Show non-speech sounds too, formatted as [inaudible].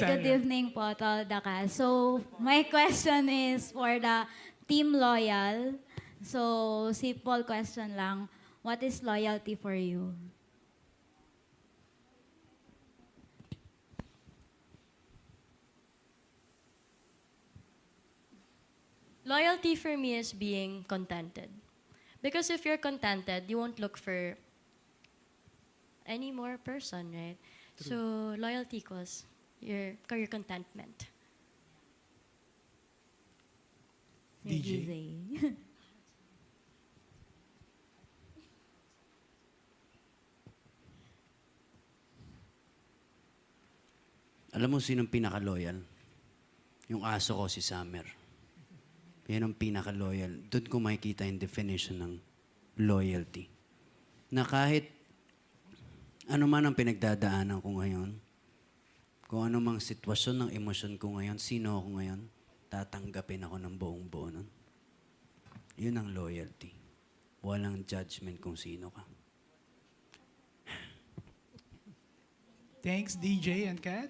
good Cassandra. evening po to all the cast. So, my [laughs] question is for the Team Loyal. So, simple question lang. What is loyalty for you? Loyalty for me is being contented. Because if you're contented, you won't look for any more person, right? So loyalty equals your, your contentment. DJ. [laughs] Alam mo sinong pinaka-loyal? Yung aso ko, si Summer. Yan ang pinaka-loyal. Doon ko makikita yung definition ng loyalty. Na kahit ano man ang pinagdadaanan ko ngayon, kung ano mang sitwasyon ng emosyon ko ngayon, sino ako ngayon, tatanggapin ako ng buong buo nun. Yun ang loyalty. Walang judgment kung sino ka. Thanks, DJ and Kat.